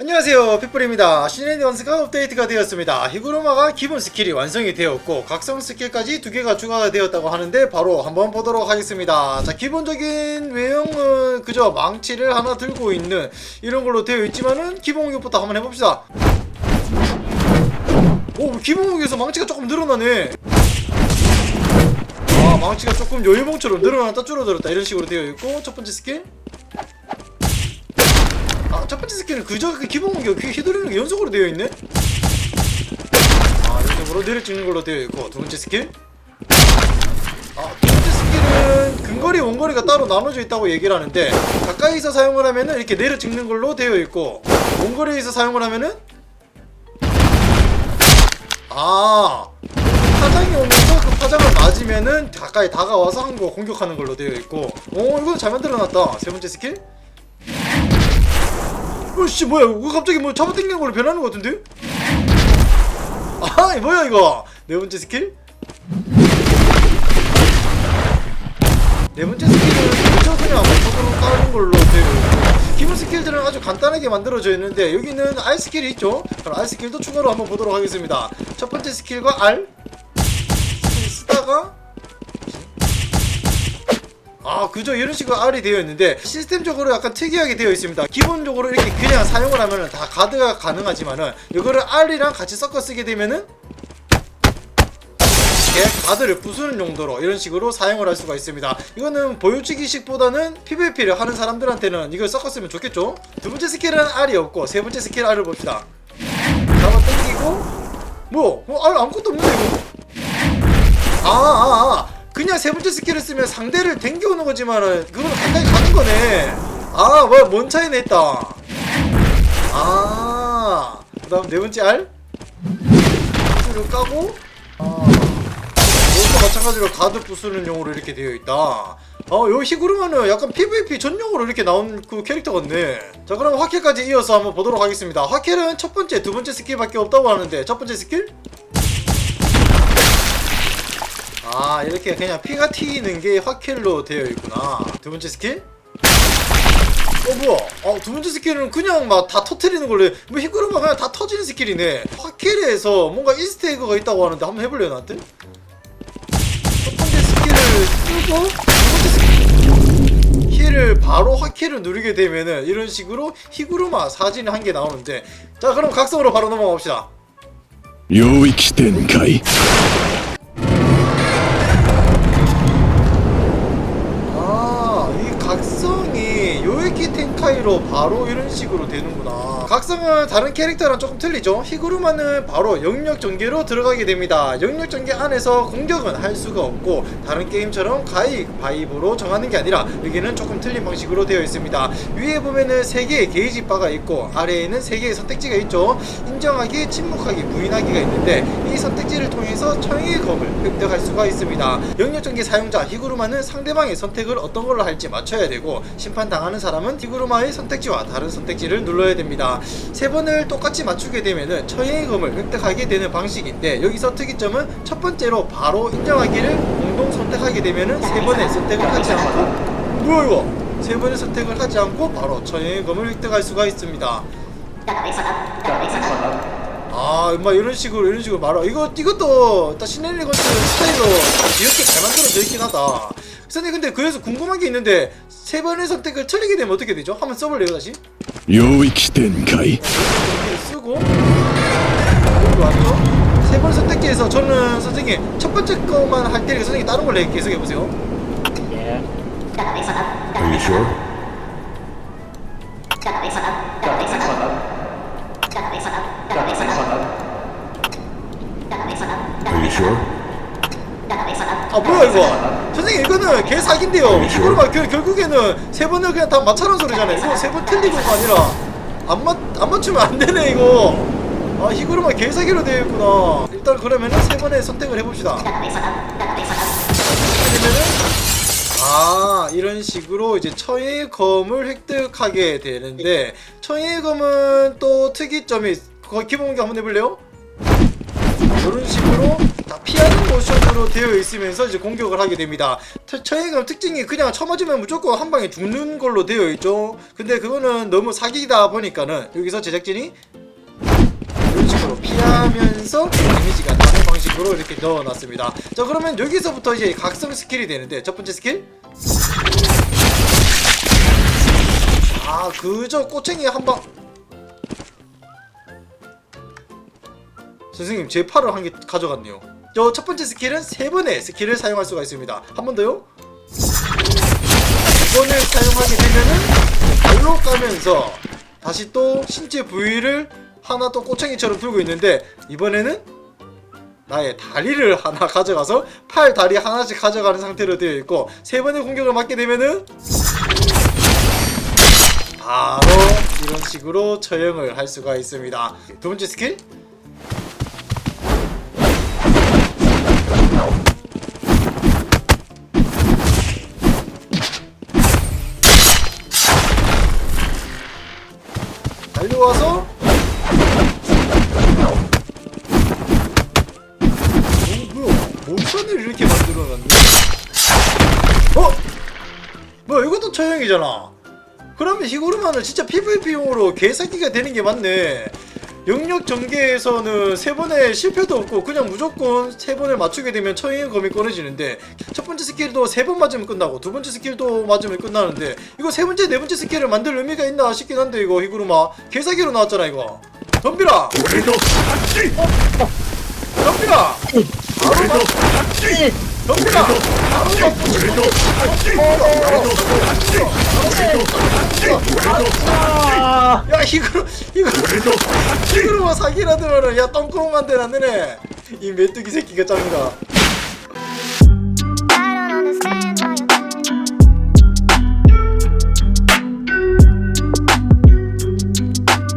안녕하세요 핏불입니다. 신의 원스가 업데이트가 되었습니다. 히구르마가 기본 스킬이 완성이 되었고 각성 스킬까지 두 개가 추가가 되었다고 하는데 바로 한번 보도록 하겠습니다. 자 기본적인 외형은 그저 망치를 하나 들고 있는 이런 걸로 되어 있지만은 기본 공격부터 한번 해봅시다. 오 기본 공격에서 망치가 조금 늘어나네. 아 망치가 조금 요일봉처럼 늘어났다 줄어들었다 이런 식으로 되어 있고 첫 번째 스킬. 아, 첫 번째 스킬은 그저 그 기본 공격 그 휘두르는 게 연속으로 되어 있네? 아, 연속으로 내려 찍는 걸로 되어 있고, 두 번째 스킬? 아, 두 번째 스킬은 근거리, 원거리가 따로 나눠져 있다고 얘기를 하는데, 가까이서 사용을 하면은 이렇게 내려 찍는 걸로 되어 있고, 원거리에서 사용을 하면은, 아, 파장이 오면서 그 파장을 맞으면은 가까이 다가와서 한 거 공격하는 걸로 되어 있고, 오, 이거 잘 만들어 놨다. 세 번째 스킬? 어씨 뭐야 이거 갑자기 뭐 잡아당기는 걸로 변하는 것 같은데? 아 뭐야 이거 네 번째 스킬? 네 번째 스킬은 그냥 속으로 까는 걸로 되어 있고 기본 스킬들은 아주 간단하게 만들어져 있는데 여기는 R 스킬이 있죠? 그럼 R 스킬도 추가로 한번 보도록 하겠습니다 첫 번째 스킬과 R 스킬 쓰다가 아 그저 이런 식으로 R이 되어 있는데 시스템적으로 약간 특이하게 되어 있습니다. 기본적으로 이렇게 그냥 사용을 하면은 다 가드가 가능하지만은 이거를 R이랑 같이 섞어 쓰게 되면은 가드를 부수는 용도로 이런 식으로 사용을 할 수가 있습니다. 이거는 보여주기식보다는 PVP를 하는 사람들한테는 이걸 섞어 쓰면 좋겠죠? 두 번째 스킬은 R이 없고 세 번째 스킬 R을 봅시다. 잡아 당기고. 뭐? 어, R 아무것도 없는데 이거. 아, 아, 아. 그냥 세 번째 스킬을 쓰면 상대를 댕겨오는 거지만은 그건 가까이 가는 거네. 아, 뭐야, 뭔 차이네 했다. 아, 그 다음 네 번째 알? 이거 까고, 아, 이것도 마찬가지로 가드 부수는 용으로 이렇게 되어 있다. 어, 요 히구르마는 약간 PVP 전용으로 이렇게 나온 그 캐릭터 같네. 자, 그럼 화켈까지 이어서 한번 보도록 하겠습니다. 화켈은 첫 번째, 두 번째 스킬밖에 없다고 하는데, 첫 번째 스킬? 아 이렇게 그냥 피가 튀는 게 확킬로 되어 있구나. 두 번째 스킬? 어 뭐야? 어, 두 번째 스킬은 그냥 막 다 터트리는 걸로 뭐 히그루마 그냥 다 터지는 스킬이네. 확킬에서 뭔가 이스테이그가 있다고 하는데 한번 해볼래요 나한테? 첫 번째 스킬을 쓰고 두 번째 스킬. 힐을 바로 확킬을 누르게 되면은 이런 식으로 히그루마 사진이 한 개 나오는데. 자 그럼 각성으로 바로 넘어갑시다. 요이키덴카이. 텐카이로 바로 이런 식으로 되는구나. 각성은 다른 캐릭터랑 조금 틀리죠? 히구르마는 바로 영역 전개로 들어가게 됩니다. 영역 전개 안에서 공격은 할 수가 없고 다른 게임처럼 가입, 바입으로 정하는 게 아니라 여기는 조금 틀린 방식으로 되어 있습니다. 위에 보면은 3개의 게이지 바가 있고 아래에는 3개의 선택지가 있죠. 인정하기, 침묵하기, 부인하기가 있는데 이 선택지를 통해서 청의 검을 획득할 수가 있습니다. 영역 전개 사용자 히구르마는 상대방의 선택을 어떤 걸로 할지 맞춰야 되고 심판 당하는 사람은 히구르마의 선택지와 다른 선택지를 눌러야 됩니다. 세 번을 똑같이 맞추게 되면은 처의 검을 획득하게 되는 방식인데 여기서 특이점은 첫 번째로 바로 인정하기를 공동 선택하게 되면은 세 번의 선택을 하지 않고 뭐야 이거 세 번의 선택을 하지 않고 바로 처의 검을 획득할 수가 있습니다. 아, 막 이런 식으로 이런 식으로 말아. 이거 이것도 일단 시네리 건트 스타일로 귀엽게 잘 만들어져 있긴 하다. 선생님 근데 그래서 궁금한 게 있는데 세 번의 선택을 틀리게 되면 어떻게 되죠? 한번 써볼래요 다시? 요이키 텐카이 쓰고 세번 선택기에서 저는 선생님 첫 번째 거만 할 테니까 선생님 다른 걸 계속 해보세요 예. Are you sure? 이거? 선생님 이거는 개 사기인데요. 이거로 막 결, 결국에는 세 번을 그냥 다 맞춰놓은 소리잖아요. 이거 세 번 틀리고가 아니라 안 맞 안 맞추면 안 되네 이거. 아 히그루마 개사기로 되어 있구나. 일단 그러면은 세 번의 선택을 해봅시다. 되면은 아 이런 식으로 이제 처의 검을 획득하게 되는데 처의 검은 또 특이점이 거의 기본 공개 한번 해볼래요? 되어 있으면서 이제 공격을 하게 됩니다. 터- 처형감 특징이 그냥 쳐맞으면 무조건 한 방에 죽는 걸로 되어 있죠. 근데 그거는 너무 사기다 보니까는 여기서 제작진이 이런 식으로 피하면서 데미지가 나는 방식으로 이렇게 넣어놨습니다. 자 그러면 여기서부터 이제 각성 스킬이 되는데 첫 번째 스킬 아 그저 꼬챙이 한방 선생님 제 팔을 한 개 가져갔네요. 저 첫 번째 스킬은 세 번의 스킬을 사용할 수가 있습니다. 한 번 더요. 두 번을 사용하게 되면은 발로 까면서 다시 또 신체 부위를 하나 또 꼬챙이처럼 들고 있는데 이번에는 나의 다리를 하나 가져가서 팔 다리 하나씩 가져가는 상태로 되어 있고 세 번의 공격을 맞게 되면은 바로 이런 식으로 처형을 할 수가 있습니다. 두 번째 스킬 달려와서 어, 뭐야? 모션을 이렇게 만들어놨네. 어? 뭐야 이것도 처형이잖아. 그러면 히고르마는 진짜 PVP용으로 개사기가 되는 게 맞네 영역 전개에서는 세 번의 실패도 없고 그냥 무조건 세 번을 맞추게 되면 처형 검이 꺼내지는데 첫 번째 스킬도 세 번 맞으면 끝나고 두 번째 스킬도 맞으면 끝나는데 이거 세 번째 네 번째 스킬을 만들 의미가 있나 싶긴 한데 이거 히구르마 개사기로 나왔잖아 이거. 덤비라! 덤비라! 바로 막 덤비라! 바로 막야 히구르 히구르 히구르마 사기라 들어라 야 똥구멍 만들었네. 이 메뚜기 새끼가 짱이다